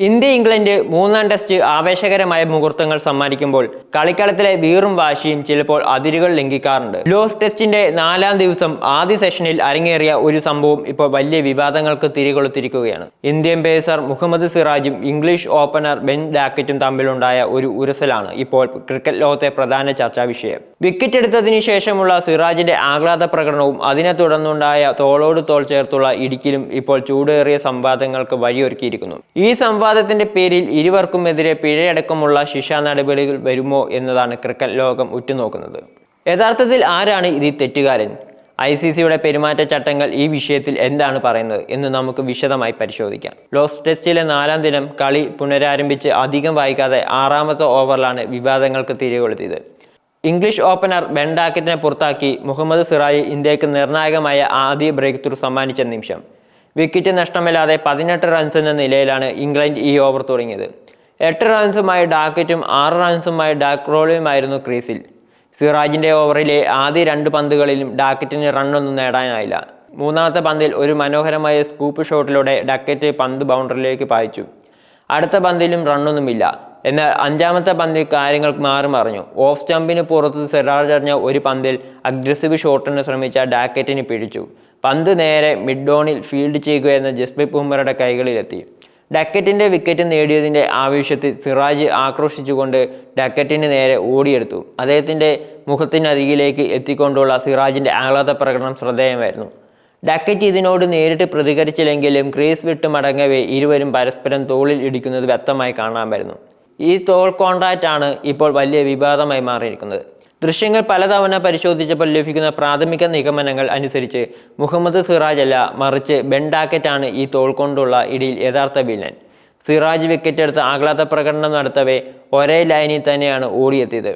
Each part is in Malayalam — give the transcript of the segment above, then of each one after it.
ഇന്ത്യ ഇംഗ്ലണ്ട് മൂന്നാം ടെസ്റ്റ് ആവേശകരമായ മുഹൂർത്തങ്ങൾ സമ്മാനിക്കുമ്പോൾ കളിക്കളത്തിലെ വീറും വാശിയും ചിലപ്പോൾ അതിരുകൾ ലംഘിക്കാറുണ്ട്. ലോസ് ടെസ്റ്റിന്റെ നാലാം ദിവസം ആദ്യ സെഷനിൽ അരങ്ങേറിയ ഒരു സംഭവം ഇപ്പോൾ വലിയ വിവാദങ്ങൾക്ക് തിരികൊളുത്തിരിക്കുകയാണ്. ഇന്ത്യൻ പേസർ മുഹമ്മദ് സിറാജും ഇംഗ്ലീഷ് ഓപ്പണർ ബെൻ ഡാക്കറ്റും തമ്മിലുണ്ടായ ഒരു ഉരസലാണ് ഇപ്പോൾ ക്രിക്കറ്റ് ലോകത്തെ പ്രധാന ചർച്ചാ വിഷയം. വിക്കറ്റ് എടുത്തതിനു ശേഷമുള്ള സിറാജിന്റെ ആഹ്ലാദ പ്രകടനവും അതിനെ തുടർന്നുണ്ടായ തോളോട് തോൾ ചേർത്തുള്ള ഇടിക്കലും ഇപ്പോൾ ചൂടേറിയ സംവാദങ്ങൾക്ക് വഴിയൊരുക്കിയിരിക്കുന്നു. ഈ സംവാദത്തിന്റെ പേരിൽ ഇരുവർക്കുമെതിരെ പിഴയടക്കമുള്ള ശിക്ഷാ നടപടികൾ വരുമോ എന്നതാണ് ക്രിക്കറ്റ് ലോകം ഉറ്റുനോക്കുന്നത്. യഥാർത്ഥത്തിൽ ആരാണ് ഇതിൽ തെറ്റുകാരൻ? ഐ സി സിയുടെ പെരുമാറ്റച്ചട്ടങ്ങൾ ഈ വിഷയത്തിൽ എന്താണ് പറയുന്നത് എന്ന് നമുക്ക് വിശദമായി പരിശോധിക്കാം. ലോസ് ടെസ്റ്റിലെ നാലാം ദിനം കളി പുനരാരംഭിച്ച് അധികം വൈകാതെ ആറാമത്തെ ഓവറിലാണ് വിവാദങ്ങൾക്ക് തിരികൊളുത്തിയത് ഇംഗ്ലീഷ് ഓപ്പണർ ബെൻഡാക്കറ്റിനെ പുറത്താക്കി മുഹമ്മദ് സിറായി ഇന്ത്യയ്ക്ക് നിർണായകമായ ആദ്യ ബ്രേക്ക് ത്രൂ സമ്മാനിച്ച നിമിഷം. വിക്കറ്റ് നഷ്ടമില്ലാതെ പതിനെട്ട് റൺസ് എന്ന നിലയിലാണ് ഇംഗ്ലണ്ട് ഈ ഓവർ തുടങ്ങിയത്. എട്ട് റൺസുമായി ഡാക്കറ്റും ആറ് റൺസുമായി ഡാക്രോളിയുമായിരുന്നു ക്രീസിൽ. സിറാജിന്റെ ഓവറിലെ ആദ്യ രണ്ട് പന്തുകളിലും ഡാക്കറ്റിന് റണ്ണൊന്നും നേടാനായില്ല. മൂന്നാമത്തെ പന്തിൽ ഒരു മനോഹരമായ സ്കൂപ്പ് ഷോട്ടിലൂടെ ഡക്കറ്റ് പന്ത് ബൗണ്ടറിയിലേക്ക് പായിച്ചു. അടുത്ത പന്തിലും റണ്ണൊന്നുമില്ല എന്നാൽ അഞ്ചാമത്തെ പന്തിൽ കാര്യങ്ങൾ മാറി മറിഞ്ഞു. ഓഫ് സ്റ്റമ്പിന് പുറത്ത് സെറാർ എറിഞ്ഞ ഒരു പന്തിൽ അഗ്രസീവ് ഷോട്ടിന് ശ്രമിച്ച ഡാക്കറ്റിന് പിടിച്ചു. പന്ത് നേരെ മിഡ് ഫീൽഡ് ചെയ്യുകയെന്ന ജസ്പ്രീത് ബുംറയുടെ കൈകളിലെത്തി. ഡക്കറ്റിന്റെ വിക്കറ്റ് നേടിയതിന്റെ ആവശ്യത്തിൽ സിറാജ് ആക്രോശിച്ചുകൊണ്ട് ഡക്കറ്റിന് നേരെ ഓടിയെടുത്തു. അദ്ദേഹത്തിന്റെ മുഖത്തിനരികിലേക്ക് എത്തിക്കൊണ്ടുള്ള സിറാജിന്റെ ആഹ്ലാദ പ്രകടനം ശ്രദ്ധേയമായിരുന്നു. ഡക്കറ്റ് ഇതിനോട് നേരിട്ട് പ്രതികരിച്ചില്ലെങ്കിലും ക്രീസ് വിട്ട് മടങ്ങവേ ഇരുവരും പരസ്പരം തോളിൽ ഇടിക്കുന്നത് വ്യക്തമായി കാണാമായിരുന്നു. ഈ തോൾ കോൺട്രാക്റ്റ് ആണ് ഇപ്പോൾ വലിയ വിവാദമായി മാറിയിരിക്കുന്നത്. ദൃശ്യങ്ങൾ പലതവണ പരിശോധിച്ചപ്പോൾ ലഭിക്കുന്ന പ്രാഥമിക നിഗമനങ്ങൾ അനുസരിച്ച് മുഹമ്മദ് സിറാജ് അല്ല മറിച്ച് ബെൻഡാക്കറ്റാണ് ഈ തോൾ കൊണ്ടുള്ള ഇടിയിൽ യഥാർത്ഥ വില്ലൻ. സിറാജ് വിക്കറ്റ് എടുത്ത് ആഹ്ലാദ പ്രകടനം നടത്തവേ ഒരേ ലൈനിൽ തന്നെയാണ് ഓടിയെത്തിയത്.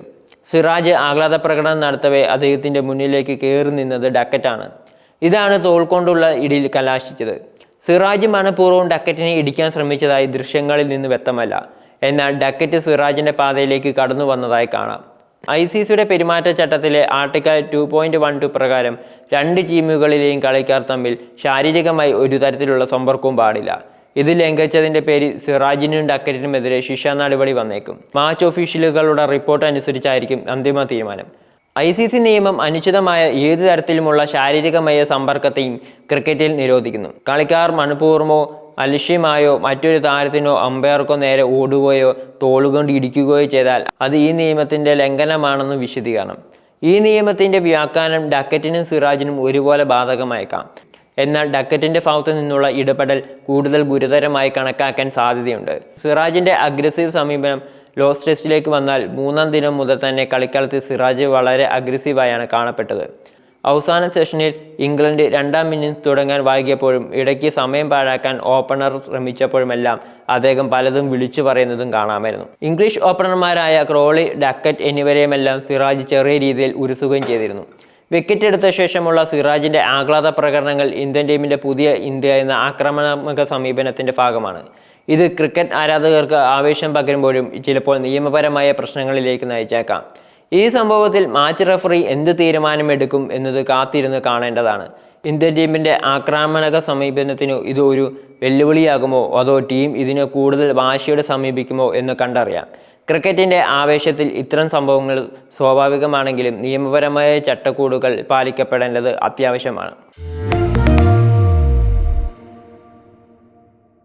സിറാജ് ആഹ്ലാദ പ്രകടനം നടത്തവേ അദ്ദേഹത്തിന്റെ മുന്നിലേക്ക് കയറി നിന്നത് ഡക്കറ്റാണ് ഇതാണ് തോൾ കൊണ്ടുള്ള ഇടിയിൽ കലാശിച്ചത്. സിറാജ് മനഃപൂർവം ഡക്കറ്റിനെ ഇടിക്കാൻ ശ്രമിച്ചതായി ദൃശ്യങ്ങളിൽ നിന്ന് വ്യക്തമല്ല. എന്നാൽ ഡക്കറ്റ് സിറാജിന്റെ പാതയിലേക്ക് കടന്നു വന്നതായി കാണാം. ഐ സി സിയുടെ പെരുമാറ്റച്ചട്ടത്തിലെ article two point one two പ്രകാരം രണ്ട് ടീമുകളിലെയും കളിക്കാർ തമ്മിൽ ശാരീരികമായി ഒരു തരത്തിലുള്ള സമ്പർക്കവും പാടില്ല. ഇത് ലംഘിച്ചതിന്റെ പേരിൽ സിറാജിനും ഡക്കറ്റിനുമെതിരെ ശിക്ഷാ നടപടി വന്നേക്കും. മാച്ച് ഓഫീഷ്യലുകളുടെ റിപ്പോർട്ട് അനുസരിച്ചായിരിക്കും അന്തിമ തീരുമാനം. ഐ സി സി നിയമം അനുചിതമായ ഏതു തരത്തിലുമുള്ള ശാരീരികമായ സമ്പർക്കത്തെയും ക്രിക്കറ്റിൽ നിരോധിക്കുന്നു. കളിക്കാർ മനഃപൂർവമോ അലക്ഷ്യമായോ മറ്റൊരു താരത്തിനോ അമ്പയർക്കോ നേരെ ഓടുകയോ തോളുകൊണ്ട് ഇടിക്കുകയോ ചെയ്താൽ അത് ഈ നിയമത്തിന്റെ ലംഘനമാണെന്ന് വിശദീകരണം. ഈ നിയമത്തിന്റെ വ്യാഖ്യാനം ഡക്കറ്റിനും സിറാജിനും ഒരുപോലെ ബാധകമായേക്കാം. എന്നാൽ ഡക്കറ്റിന്റെ ഭാഗത്തു നിന്നുള്ള ഇടപെടൽ കൂടുതൽ ഗുരുതരമായി കണക്കാക്കാൻ സാധ്യതയുണ്ട്. സിറാജിന്റെ അഗ്രസീവ് സമീപനം ലോസ് ടെസ്റ്റിലേക്ക് വന്നാൽ മൂന്നാം ദിനം മുതൽ തന്നെ കളിക്കളത്തിൽ സിറാജ് വളരെ അഗ്രസീവായാണ് കാണപ്പെട്ടത്. അവസാന സെഷനിൽ ഇംഗ്ലണ്ട് രണ്ടാം ഇന്നിംഗ്സ് തുടങ്ങാൻ വൈകിയപ്പോഴും ഇടയ്ക്ക് സമയം പാഴാക്കാൻ ഓപ്പണർ ശ്രമിച്ചപ്പോഴുമെല്ലാം അദ്ദേഹം പലതും വിളിച്ചു പറയുന്നതും കാണാമായിരുന്നു. ഇംഗ്ലീഷ് ഓപ്പണർമാരായ ക്രോളി ഡക്കറ്റ് എന്നിവരെയുമെല്ലാം സിറാജ് ചെറിയ രീതിയിൽ ഉരുസുകയും ചെയ്തിരുന്നു. വിക്കറ്റ് എടുത്ത ശേഷമുള്ള സിറാജിന്റെ ആഹ്ലാദ പ്രകടനങ്ങൾ ഇന്ത്യൻ ടീമിന്റെ പുതിയ ഇന്ത്യ എന്ന ആക്രമണാത്മക സമീപനത്തിന്റെ ഭാഗമാണ്. ഇത് ക്രിക്കറ്റ് ആരാധകർക്ക് ആവേശം പകരുമ്പോഴും ചിലപ്പോൾ നിയമപരമായ പ്രശ്നങ്ങളിലേക്ക് നയിച്ചേക്കാം. ഈ സംഭവത്തിൽ മാച്ച് റഫറി എന്ത് തീരുമാനമെടുക്കും എന്നത് കാത്തിരുന്ന് കാണേണ്ടതാണ്. ഇന്ത്യൻ ടീമിന്റെ ആക്രമണക സമീപനത്തിനു ഇത് ഒരു വെല്ലുവിളിയാകുമോ? അതോ ടീം ഇതിനെ കൂടുതൽ വാശിയോടെ സമീപിക്കുമോ എന്ന് കണ്ടറിയാം. ക്രിക്കറ്റിന്റെ ആവേശത്തിൽ ഇത്തരം സംഭവങ്ങൾ സ്വാഭാവികമാണെങ്കിലും നിയമപരമായ ചട്ടക്കൂടുകൾ പാലിക്കപ്പെടേണ്ടത് അത്യാവശ്യമാണ്.